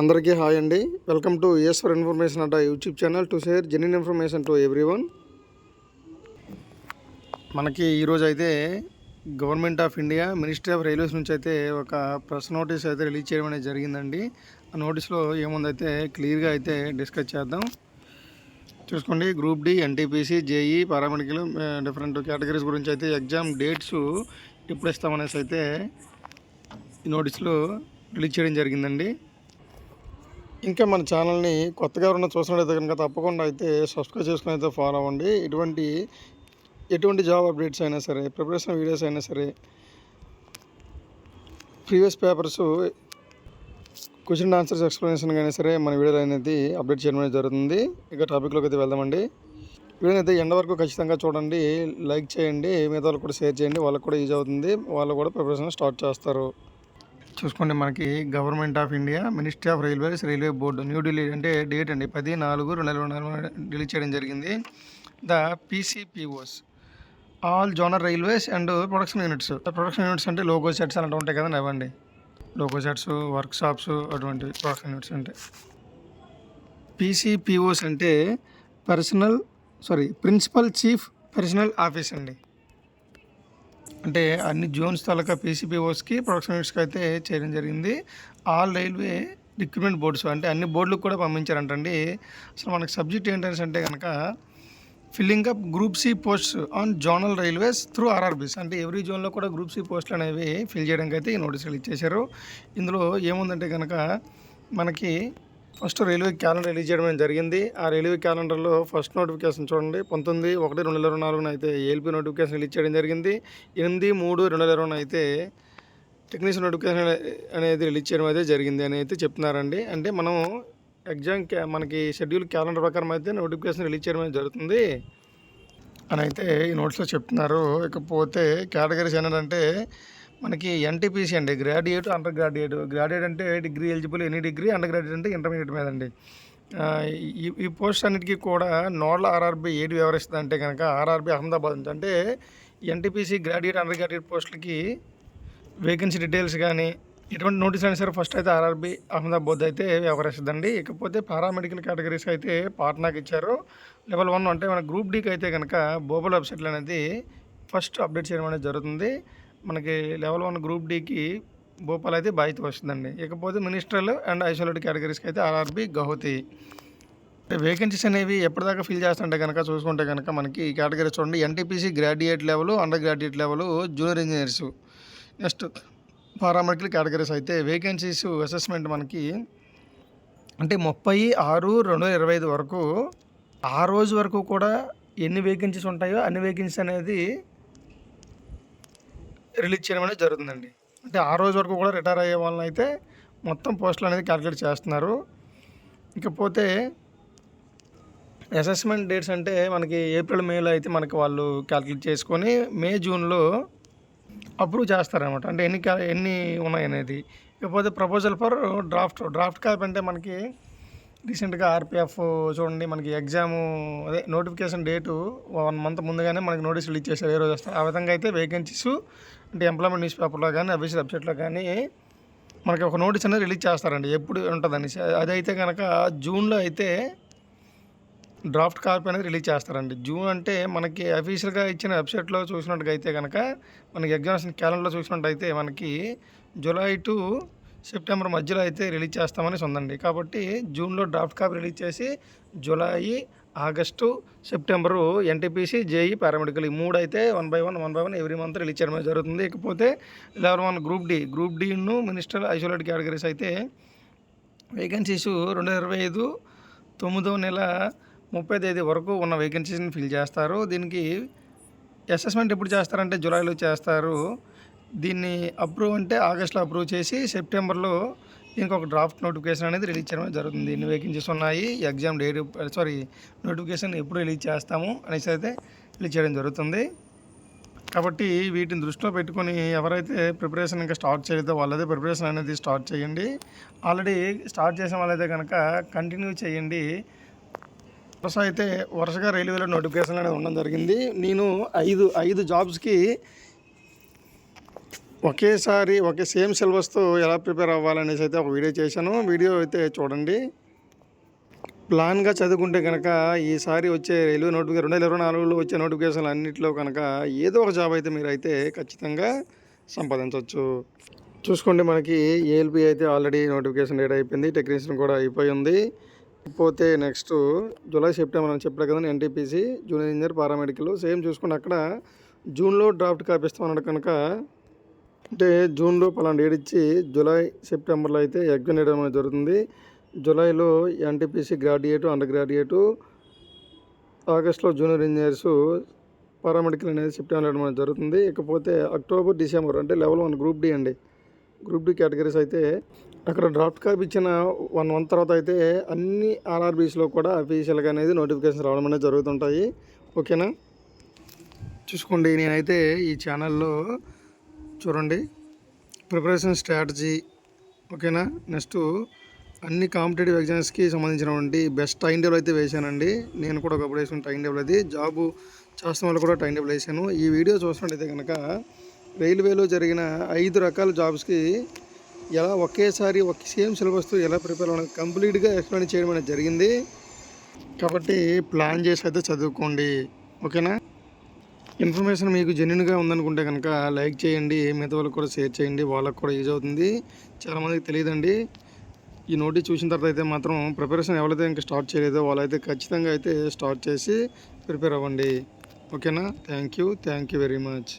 అందరికీ హాయ్ అండి. Welcome to S for information Adda YouTube channel to share genuine information to everyone మనకి ఈరోజు అయితే government of India ministry of railways నుంచి అయితే ఒక ప్రెస్ నోటీస్ అయితే రిలీజ్ చేయడం అనేది జరిగిందండి. ఆ నోటీస్లో ఏముందైతే క్లియర్గా అయితే డిస్కస్ చేద్దాం. చూసుకోండి group D NTPC JE paramedical different categories గురించి అయితే ఎగ్జామ్ డేట్స్ ఎప్పుడు ఇస్తామనేసి అయితే ఈ నోటీస్లో రిలీజ్ చేయడం జరిగిందండి. ఇంకా మన ఛానల్ని కొత్తగా ఉన్న చూసినట్లయితే కనుక తప్పకుండా అయితే సబ్స్క్రైబ్ చేసుకుని అయితే ఫాలో అవ్వండి. ఇటువంటి ఎటువంటి జాబ్ అప్డేట్స్ అయినా సరే ప్రిపరేషన్ వీడియోస్ అయినా సరే previous papers question answers explanation అయినా సరే మన వీడియోలో అనేది అప్డేట్ చేయడం అనేది జరుగుతుంది. ఇక టాపిక్లోకి అయితే వెళ్దామండి. వీడియోని అయితే ఎండ వరకు ఖచ్చితంగా చూడండి లైక్ చేయండి మిగతా వాళ్ళకి కూడా షేర్ చేయండి వాళ్ళకి కూడా యూజ్ అవుతుంది వాళ్ళు కూడా ప్రిపరేషన్ స్టార్ట్ చేస్తారు. చూసుకోండి మనకి government of India ministry of railways railway board New Delhi అంటే డేట్ అండి పది నాలుగు రెండు వేల నాలుగు రిలీజ్ చేయడం జరిగింది. The PCPOs all zonal railways and production units production units అంటే లోగో సెట్స్ అలాంటివి ఉంటాయి కదండి అవ్వండి లోగో సెట్స్ వర్క్ షాప్స్ అటువంటి ప్రొడక్షన్ యూనిట్స్ అంటే. పీసీపీఓస్ అంటే personnel sorry principal chief personnel office అండి. అంటే అన్ని జోన్స్ తాలూకా పీసీపీఓస్కి ప్రొడక్షన్ యూనిట్స్కి అయితే చేయడం జరిగింది. ఆల్ రైల్వే రిక్రూట్మెంట్ బోర్డ్స్ అంటే అన్ని బోర్డులకు కూడా పంపించారంటండి. అసలు మనకి సబ్జెక్ట్ ఏంటంటే అంటే కనుక filling up group C post on zonal railways through RRBs అంటే ఎవ్రీ జోన్లో కూడా గ్రూప్ సి పోస్టులు అనేవి ఫిల్ చేయడానికి అయితే ఈ నోటీసులు ఇచ్చేశారు. ఇందులో ఏముందంటే కనుక మనకి ఫస్ట్ రైల్వే క్యాలెండర్ రిలీజ్ చేయడం అనేది జరిగింది. ఆ రైల్వే క్యాలెండర్లో ఫస్ట్ నోటిఫికేషన్ చూడండి. పంతొమ్మిది ఒకటి రెండు వేల ఇరవై నాలుగున అయితే ఏఎల్పి నోటిఫికేషన్ రిలీజ్ చేయడం జరిగింది. ఎనిమిది మూడు రెండు వేల ఇరవై అయితే టెక్నీషియన్ నోటిఫికేషన్ అనేది రిలీజ్ చేయడం అయితే జరిగింది అని అయితే చెప్తున్నారండి. అంటే మనం ఎగ్జామ్ క్యా మనకి షెడ్యూల్ క్యాలెండర్ ప్రకారం అయితే నోటిఫికేషన్ రిలీజ్ చేయడం జరుగుతుంది అని అయితే ఈ నోట్స్లో చెప్తున్నారు. ఇకపోతే కేటగిరీస్ ఏంటంటే మనకి ఎన్టీపీసీ అండి. గ్రాడ్యుయేట్ అండర్ గ్రాడ్యుయేట్ గ్రాడ్యుయేట్ అంటే degree eligible any degree under graduate అంటే ఇంటర్మీడియట్ మీద అండి. ఈ ఈ పోస్ట్ అన్నిటికీ కూడా నోడల్ ఆర్ఆర్బి ఏడు వివరిస్తుంది అంటే కనుక ఆర్ఆర్బి అహ్మదాబాద్ అంటే ఎన్టీపీసీ గ్రాడ్యుయేట్ అండర్ గ్రాడ్యుయేట్ పోస్టులకి వేకెన్సీ డీటెయిల్స్ కానీ ఎటువంటి నోటీస్ అయినా సరే ఫస్ట్ అయితే ఆర్ఆర్బి అహ్మదాబాద్ అయితే వ్యవహరిస్తుందండి ఇకపోతే పారామెడికల్ కేటగిరీస్ అయితే పాట్నాకి ఇచ్చారు. లెవెల్ వన్ అంటే మన గ్రూప్ డీకి అయితే కనుక బోబల్ వెబ్సైట్లు అనేది ఫస్ట్ అప్డేట్ చేయడం అనేది జరుగుతుంది. మనకి లెవెల్ వన్ గ్రూప్ డీకి భోపాల్ అయితే బాధ్యత వస్తుందండి. ఇకపోతే మినిస్ట్రల్ అండ్ ఐసోలేట్ కేటగిరీస్కి అయితే ఆర్ఆర్బి గౌహతి. వేకెన్సీస్ అనేవి ఎప్పటిదాకా ఫిల్ చేస్తుంటే కనుక చూసుకుంటే కనుక మనకి ఈ కేటగిరీ చూడండి NTPC graduate level under graduate level junior engineers. Next paramedical categories అయితే వేకెన్సీస్ అసెస్మెంట్ మనకి అంటే ముప్పై ఆరు రెండు వేల ఇరవై ఐదు వరకు ఆ రోజు వరకు కూడా ఎన్ని వేకెన్సీస్ ఉంటాయో అన్ని వేకెన్సీస్ అనేది రిలీజ్ చేయడం అనేది జరుగుతుందండి. అంటే ఆ రోజు వరకు కూడా రిటైర్ అయ్యే వాళ్ళని అయితే మొత్తం పోస్టులు అనేది క్యాలిక్యులేట్ చేస్తున్నారు. ఇకపోతే అసెస్మెంట్ డేట్స్ అంటే మనకి ఏప్రిల్ మేలో అయితే మనకి వాళ్ళు క్యాలిక్యులేట్ చేసుకొని మే జూన్లో అప్రూవ్ చేస్తారనమాట అంటే ఎన్ని క్యా- ఎన్ని ఉన్నాయి అనేది ఇకపోతే proposal for draft draft cap అంటే మనకి రీసెంట్గా ఆర్పిఎఫ్ చూడండి మనకి ఎగ్జామ్ అదే నోటిఫికేషన్ డేటు వన్ మంత్ ముందుగానే మనకి నోటీస్ ఇచ్చేసారు ఏ రోజు వస్తారు. ఆ విధంగా అయితే వేకెన్సీస్ అంటే ఎంప్లాయ్మెంట్ న్యూస్ పేపర్లో కానీ అఫీషియల్ వెబ్సైట్లో కానీ మనకి ఒక నోటీస్ అనేది రిలీజ్ చేస్తారండి ఎప్పుడు ఉంటుందని అదైతే కనుక జూన్లో అయితే డ్రాఫ్ట్ కాపీ అనేది రిలీజ్ చేస్తారండి. జూన్ అంటే మనకి అఫీషియల్గా ఇచ్చిన వెబ్సైట్లో చూసినట్టుగా అయితే కనుక మనకి ఎగ్జామినేషన్ క్యాలెండర్లో చూసినట్టయితే మనకి జూలై టు సెప్టెంబర్ మధ్యలో అయితే రిలీజ్ చేస్తామని ఉందండి కాబట్టి జూన్లో డ్రాఫ్ట్ కాపీ రిలీజ్ చేసి July August September NTPC JE paramedical ఈ మూడు అయితే one by one one by one every month release చేయడం జరుగుతుంది. ఇకపోతే level one group D group డిను minister isolate categories అయితే వేకెన్సీస్ రెండు ఇరవై ఐదు తొమ్మిదో నెల ముప్పై తేదీ వరకు ఉన్న వేకెన్సీస్ని ఫిల్ చేస్తారు. దీనికి అసెస్మెంట్ ఎప్పుడు చేస్తారంటే జూలైలో చేస్తారు. దీన్ని అప్రూవ్ అంటే ఆగస్ట్లో అప్రూవ్ చేసి సెప్టెంబర్లో ఇంకొక డ్రాఫ్ట్ నోటిఫికేషన్ అనేది రిలీజ్ చేయడం జరుగుతుంది. ఇన్ని వేకెన్సీస్ ఉన్నాయి ఎగ్జామ్ డేట్ సారీ నోటిఫికేషన్ ఎప్పుడు రిలీజ్ చేస్తాము అనేసి అయితే రిలీజ్ చేయడం జరుగుతుంది. కాబట్టి వీటిని దృష్టిలో పెట్టుకొని ఎవరైతే ప్రిపరేషన్ ఇంకా స్టార్ట్ చేయలేదో వాళ్ళదే ప్రిపరేషన్ అనేది స్టార్ట్ చేయండి. ఆల్రెడీ స్టార్ట్ చేసిన వాళ్ళైతే కనుక కంటిన్యూ చేయండి. వరుస అయితే వరుసగా రైల్వేలో నోటిఫికేషన్ అనేది ఉండడం జరిగింది. నేను ఐదు ఐదు జాబ్స్కి ఒకేసారి ఒకే సేమ్ సిలబస్తో ఎలా ప్రిపేర్ అవ్వాలనేసి అయితే ఒక వీడియో చేశాను. వీడియో అయితే చూడండి. ప్లాన్గా చదువుకుంటే కనుక ఈసారి వచ్చే రైల్వే నోటిఫికేషన్ రెండు వేల ఇరవై నాలుగులో వచ్చే నోటిఫికేషన్లు అన్నింటిలో కనుక ఏదో ఒక జాబ్ అయితే మీరు అయితే ఖచ్చితంగా సంపాదించవచ్చు. చూసుకోండి మనకి ఏఎల్పి అయితే ఆల్రెడీ నోటిఫికేషన్ డేట్ అయిపోయింది. టెక్నీషియన్ కూడా అయిపోయింది పోతే నెక్స్ట్ జూలై సెప్టెంబర్ అని చెప్పారు కదా NTPC junior engineer paramedical. Same చూసుకోండి అక్కడ జూన్లో డ్రాఫ్ట్ కాపిస్తామన్నాడు కనుక అంటే జూన్లో పలానా డేట్ ఇచ్చి జూలై సెప్టెంబర్లో అయితే ఎగ్జామ్ వేయడం అనేది జరుగుతుంది. జూలైలో ఎన్టీపీసీ గ్రాడ్యుయేట్ అండర్ గ్రాడ్యుయేటు. ఆగస్ట్లో జూనియర్ ఇంజనీర్స్ పారామెడికల్ అనేది సెప్టెంబర్ వేయడం అనేది జరుగుతుంది. ఇకపోతే అక్టోబర్ డిసెంబర్ అంటే లెవెల్ వన్ గ్రూప్ డి అండి. గ్రూప్ డి కేటగిరీస్ అయితే అక్కడ డ్రాఫ్ట్ కాపీ ఇచ్చిన వన్ మంత్ తర్వాత అయితే అన్ని ఆర్ఆర్బీస్లో కూడా అఫీషియల్గా అనేది నోటిఫికేషన్ రావడం అనేది జరుగుతుంటాయి. ఓకేనా? చూసుకోండి నేనైతే ఈ ఛానల్లో చూడండి. Preparation strategy. ఓకేనా? నెక్స్ట్ అన్ని కాంపిటేటివ్ ఎగ్జామ్స్కి సంబంధించినటువంటి బెస్ట్ టైం టేబుల్ అయితే వేశానండి నేను కూడా ఒకప్పుడు వేసిన టైం టేబుల్ అది. జాబు చేస్తున్న వాళ్ళు కూడా టైం టేబుల్ వేసాను. ఈ వీడియో చూసినట్టయితే కనుక రైల్వేలో జరిగిన ఐదు రకాల జాబ్స్కి ఎలా ఒకేసారి ఒక సేమ్ సిలబస్తో ఎలా ప్రిపేర్ అవ్వడం కంప్లీట్గా ఎక్స్ప్లెయిన్ చేయడం అనేది జరిగింది. కాబట్టి ప్లాన్ చేసి అయితే చదువుకోండి. ఓకేనా? ఇన్ఫర్మేషన్ మీకు జెన్యున్గా ఉందనుకుంటే కనుక లైక్ చేయండి మిగతా వాళ్ళకి కూడా షేర్ చేయండి వాళ్ళకి కూడా యూజ్ అవుతుంది. చాలామందికి తెలియదండి. ఈ నోటీస్ చూసిన తర్వాత అయితే మాత్రం ప్రిపరేషన్ ఎవరైతే ఇంకా స్టార్ట్ చేయలేదో వాళ్ళైతే ఖచ్చితంగా అయితే స్టార్ట్ చేసి ప్రిపేర్ అవ్వండి. ఓకేనా? Thank you. Thank you very much.